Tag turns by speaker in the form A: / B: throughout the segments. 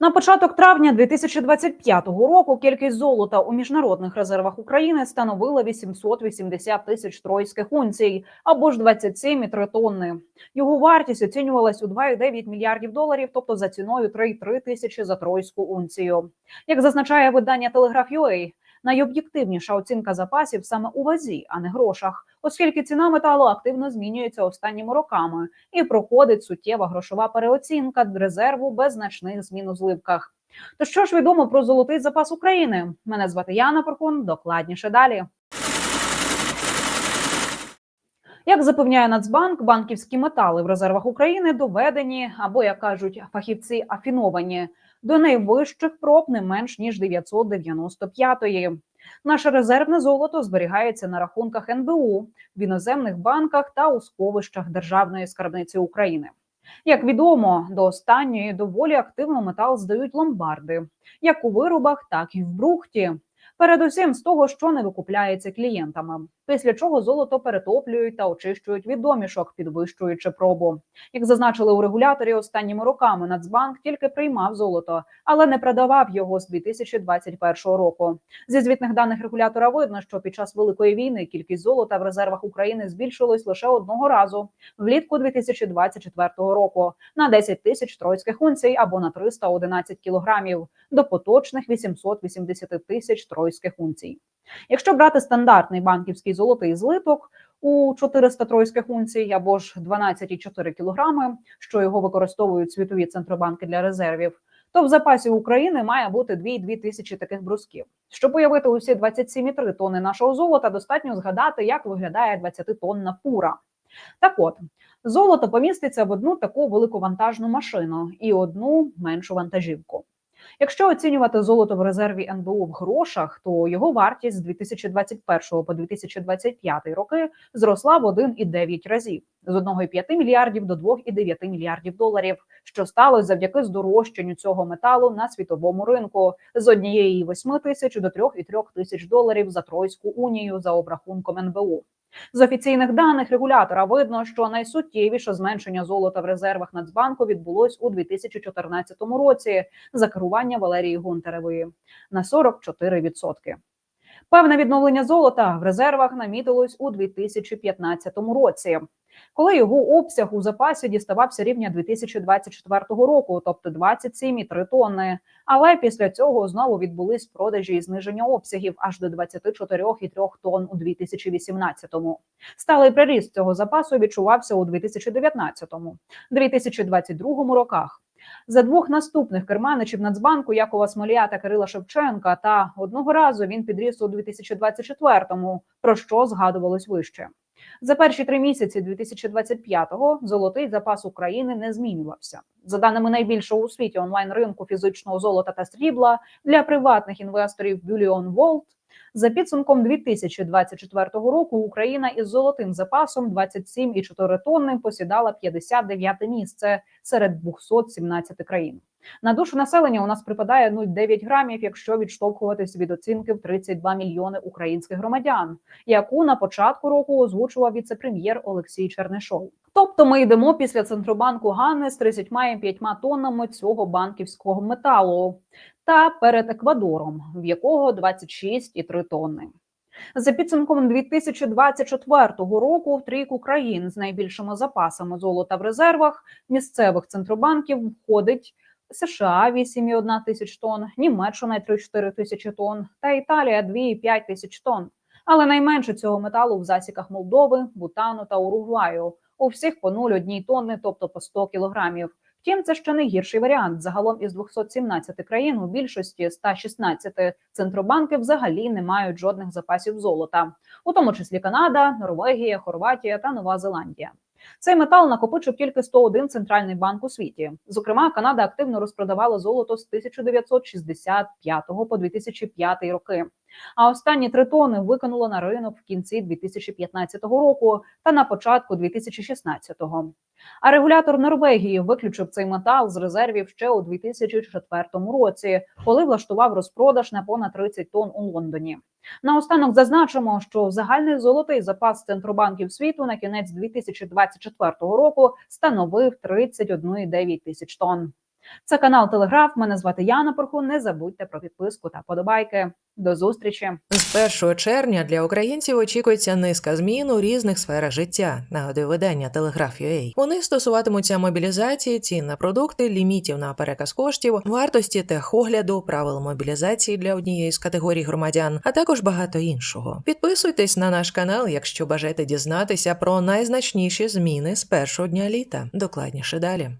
A: На початок травня 2025 року кількість золота у міжнародних резервах України становила 880 тисяч тройських унцій або ж 27,3 тонни. Його вартість оцінювалась у 2,9 мільярдів доларів, тобто за ціною 3,3 тисячі за тройську унцію. Як зазначає видання Telegraph.ua, найоб'єктивніша оцінка запасів саме у вазі, а не грошах, оскільки ціна металу активно змінюється останніми роками і проходить суттєва грошова переоцінка резерву без значних змін у зливках. То що ж відомо про золотий запас України? Мене звати Яна Порхун. Докладніше далі. Як запевняє Нацбанк, банківські метали в резервах України доведені або, як кажуть фахівці, афіновані до найвищих проб не менш ніж 995-ї. Наше резервне золото зберігається на рахунках НБУ в іноземних банках та у сховищах Державної скарбниці України. Як відомо, до останньої доволі активно метал здають ломбарди, як у виробах, так і в брухті. Передусім з того, що не викупляється клієнтами, після чого золото перетоплюють та очищують від домішок, підвищуючи пробу. Як зазначили у регуляторі останніми роками, Нацбанк тільки приймав золото, але не продавав його з 2021 року. Зі звітних даних регулятора видно, що під час великої війни кількість золота в резервах України збільшилась лише одного разу влітку 2024 року на 10 тисяч тройських унцій або на 311 кілограмів до поточних 880 тисяч тройських унцій. Якщо брати стандартний банківський золотий злиток у 400 тройських унцій або ж 12,4 кілограми, що його використовують світові центробанки для резервів, то в запасі України має бути 2,2 тисячі таких брусків. Щоб уявити усі 27,3 тонни нашого золота, достатньо згадати, як виглядає 20-тонна фура. Так от золото поміститься в одну таку великовантажну машину і одну меншу вантажівку. Якщо оцінювати золото в резерві НБУ в грошах, то його вартість з 2021 по 2025 роки зросла в 1,9 разів з 1,5 мільярдів до 2,9 мільярдів доларів, що сталося завдяки здорожчанню цього металу на світовому ринку з 1,8 тисяч до 3,3 тисяч доларів за тройську унію за обрахунком НБУ. З офіційних даних регулятора видно, що найсуттєвіше зменшення золота в резервах Нацбанку відбулось у 2014 році за керування Валерії Гунтеревої на 44%. Певне відновлення золота в резервах намітилось у 2015 році, коли його обсяг у запасі діставався рівня 2024 року, тобто 27,3 тонни. Але після цього знову відбулись продажі і зниження обсягів аж до 24,3 тонн у 2018-му. Сталий приріст цього запасу відчувався у 2019-му, 2022 роках. За двох наступних керманичів Нацбанку Якова Смолія та Кирила Шевченка. Та одного разу він підріс у 2024-му, про що згадувалось вище. За перші три місяці 2025-го золотий запас України не змінювався. За даними найбільшого у світі онлайн ринку фізичного золота та срібла для приватних інвесторів Bullion Vault, за підсумком 2024 року Україна із золотим запасом 27,4 тонни посідала 59 місце серед 217 країн. На душу населення у нас припадає 0,9 грамів, якщо відштовхуватись від оцінки в 32 мільйони українських громадян, яку на початку року озвучував віце-прем'єр Олексій Чернишов. Тобто ми йдемо після центробанку Ганни з 35 тоннами цього банківського металу та перед Еквадором, в якого 26,3 тонни. За підсумком 2024 року в трійку країн з найбільшими запасами золота в резервах місцевих центробанків входить США 8,1 тисяч тонн, Німеччина 3-4 тисячі тонн та Італія 2,5 тисяч тонн. Але найменше цього металу в засіках Молдови, Бутану та Уругваю. У всіх по 0,1 тонни, тобто по 100 кілограмів. Втім, це ще не гірший варіант. Загалом із 217 країн у більшості 116 центробанки взагалі не мають жодних запасів золота, у тому числі Канада, Норвегія, Хорватія та Нова Зеландія. Цей метал накопичив тільки 101 центральний банк у світі. Зокрема, Канада активно розпродавала золото з 1965 по 2005 роки. А останні три тони викинуло на ринок в кінці 2015 року та на початку 2016-го. А регулятор Норвегії виключив цей метал з резервів ще у 2004 році, коли влаштував розпродаж на понад 30 тонн у Лондоні. Наостанок зазначимо, що загальний золотий запас центробанків світу на кінець 2024 року становив 31,9 тисяч тонн. Це канал Телеграф. Мене звати Яна Порхун. Не забудьте про підписку та подобайки. До зустрічі.
B: З 1 червня для українців очікується низка змін у різних сферах життя. Нагадує видання Телеграф.ua. Вони стосуватимуться мобілізації, цін на продукти, лімітів на переказ коштів, вартості техогляду, правил мобілізації для однієї з категорій громадян, а також багато іншого. Підписуйтесь на наш канал, якщо бажаєте дізнатися про найзначніші зміни з першого дня літа. Докладніше далі.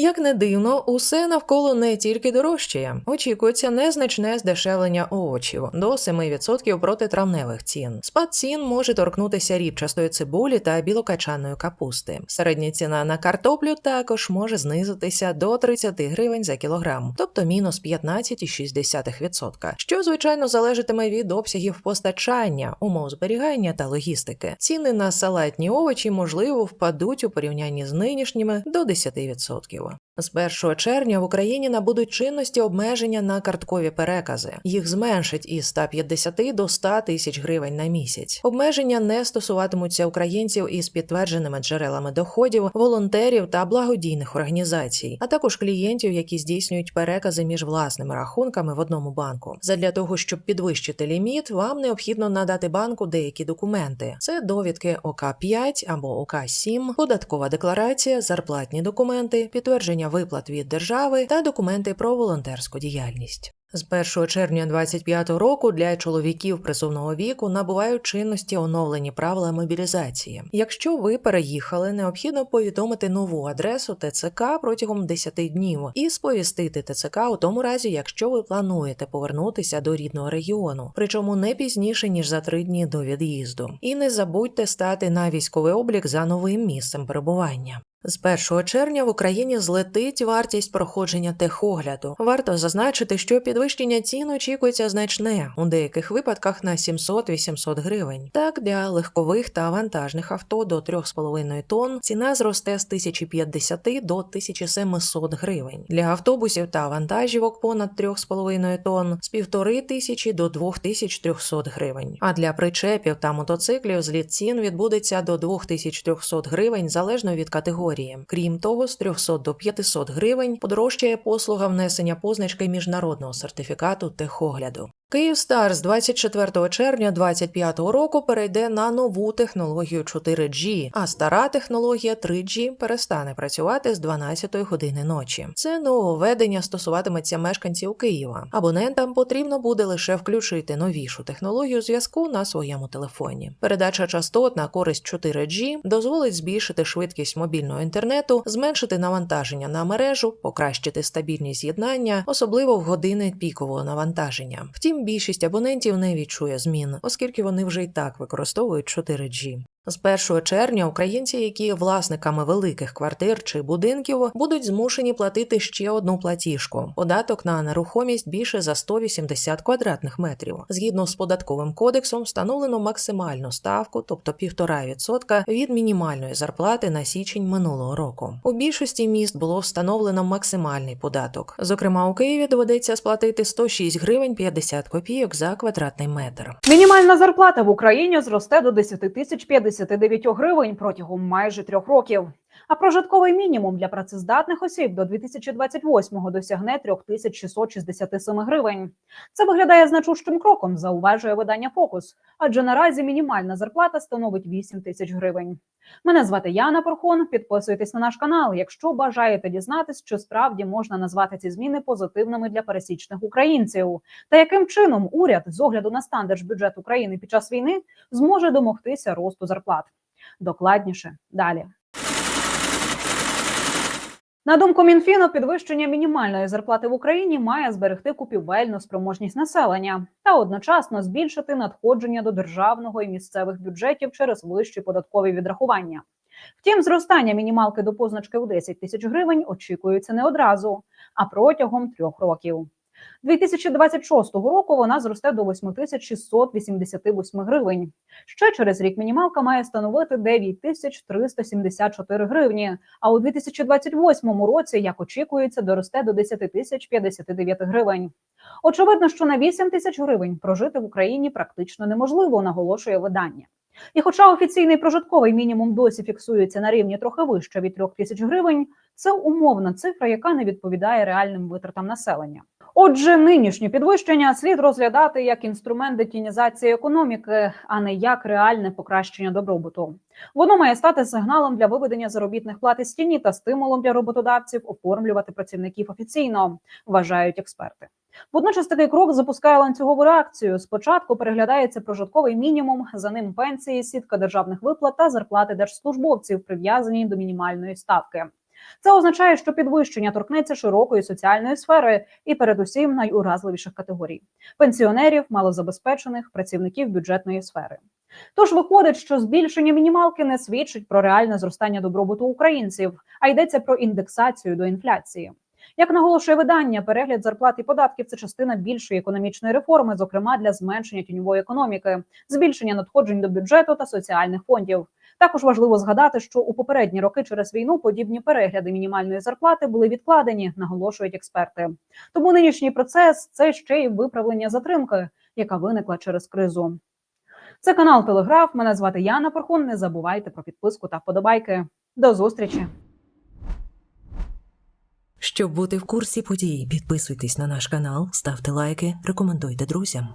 B: Як не дивно, усе навколо не тільки дорожчає. Очікується незначне здешевлення овочів до 7% проти травневих цін. Спад цін може торкнутися рібчастої цибулі та білокачаної капусти. Середня ціна на картоплю також може знизитися до 30 гривень за кілограм, тобто мінус 15,6%, що звичайно залежатиме від обсягів постачання, умов зберігання та логістики. Ціни на салатні овочі можливо впадуть у порівнянні з нинішніми до 10%. З 1 червня в Україні набудуть чинності обмеження на карткові перекази. Їх зменшать із 150 до 100 тисяч гривень на місяць. Обмеження не стосуватимуться українців із підтвердженими джерелами доходів, волонтерів та благодійних організацій, а також клієнтів, які здійснюють перекази між власними рахунками в одному банку. Задля того, щоб підвищити ліміт, вам необхідно надати банку деякі документи: це довідки ОК 5 або ОК 7 податкова декларація, зарплатні документи, підтвердження виплат від держави та документи про волонтерську діяльність. З 1 червня 2025 року для чоловіків призовного віку набувають чинності оновлені правила мобілізації. Якщо ви переїхали, необхідно повідомити нову адресу ТЦК протягом 10 днів і сповістити ТЦК у тому разі, якщо ви плануєте повернутися до рідного регіону, причому не пізніше ніж за три дні до від'їзду. І не забудьте стати на військовий облік за новим місцем перебування. З 1 червня в Україні злетить вартість проходження техогляду. Варто зазначити, що підвищення цін очікується значне у деяких випадках на 700-800 гривень. Так для легкових та вантажних авто до 3,5 тонн ціна зросте з 1050 до 1700 гривень. Для автобусів та вантажівок понад 3,5 тонн з 1500 до 2300 гривень. А для причепів та мотоциклів зліт цін відбудеться до 2300 гривень залежно від категорії категорії. Крім того, з 300 до 500 гривень подорожчає послуга внесення позначки міжнародного сертифікату техогляду. Київстар з 24 червня 2025 року перейде на нову технологію 4G, а стара технологія 3G перестане працювати з 12 години ночі. Це нововведення стосуватиметься мешканців Києва. Абонентам потрібно буде лише включити новішу технологію зв'язку на своєму телефоні. Передача частот на користь 4G дозволить збільшити швидкість інтернету, зменшити навантаження на мережу, покращити стабільність з'єднання, особливо в години пікового навантаження. Втім, більшість абонентів не відчує змін, оскільки вони вже й так використовують 4G. З 1 червня українці, які є власниками великих квартир чи будинків, будуть змушені платити ще одну платіжку податок на нерухомість більше за 180 квадратних метрів. Згідно з податковим кодексом, встановлено максимальну ставку, тобто 1,5% від мінімальної зарплати на січень минулого року. У більшості міст було встановлено максимальний податок. Зокрема, у Києві доведеться сплатити 106 гривень 50 копійок за квадратний метр.
A: Мінімальна зарплата в Україні зросте до 10 тисяч 59 гривень протягом майже трьох років. А прожитковий мінімум для працездатних осіб до 2028-го досягне 3667 гривень. Це виглядає значущим кроком, зауважує видання Фокус. Адже наразі мінімальна зарплата становить 8 тисяч гривень. Мене звати Яна Порхон. Підписуйтесь на наш канал, якщо бажаєте дізнатись, що справді можна назвати ці зміни позитивними для пересічних українців, та яким чином уряд з огляду на стан держбюджет України під час війни зможе домогтися росту зарплат. Докладніше далі. На думку Мінфіну, підвищення мінімальної зарплати в Україні має зберегти купівельну спроможність населення та одночасно збільшити надходження до державного і місцевих бюджетів через вищі податкові відрахування. Втім, зростання мінімалки до позначки у 10 тисяч гривень очікується не одразу, а протягом трьох років. 2026 року вона зросте до 8688 гривень. Ще через рік мінімалка має становити 9374 гривні. А у 2028 році, як очікується, доросте до 10 тисяч 59 гривень. Очевидно, що на 8 тисяч гривень прожити в Україні практично неможливо, наголошує видання. І хоча офіційний прожитковий мінімум досі фіксується на рівні трохи вище від 3 тисяч гривень, це умовна цифра, яка не відповідає реальним витратам населення. Отже, нинішнє підвищення слід розглядати як інструмент детінізації економіки, а не як реальне покращення добробуту. Воно має стати сигналом для виведення заробітних плат із тіні та стимулом для роботодавців оформлювати працівників офіційно, вважають експерти. Водночас такий крок запускає ланцюгову реакцію. Спочатку переглядається прожитковий мінімум, за ним пенсії, сітка державних виплат та зарплати держслужбовців, прив'язані до мінімальної ставки. Це означає, що підвищення торкнеться широкої соціальної сфери і, передусім, найуразливіших категорій пенсіонерів, малозабезпечених, працівників бюджетної сфери. Тож виходить, що збільшення мінімалки не свідчить про реальне зростання добробуту українців, а йдеться про індексацію до інфляції. Як наголошує видання, перегляд зарплат і податків це частина більшої економічної реформи, зокрема для зменшення тіньової економіки, збільшення надходжень до бюджету та соціальних фондів. Також важливо згадати, що у попередні роки через війну подібні перегляди мінімальної зарплати були відкладені, наголошують експерти. Тому нинішній процес це ще й виправлення затримки, яка виникла через кризу. Це канал Телеграф. Мене звати Яна Порхун. Не забувайте про підписку та вподобайки. До зустрічі!
B: Щоб бути в курсі подій, підписуйтесь на наш канал, ставте лайки, рекомендуйте друзям.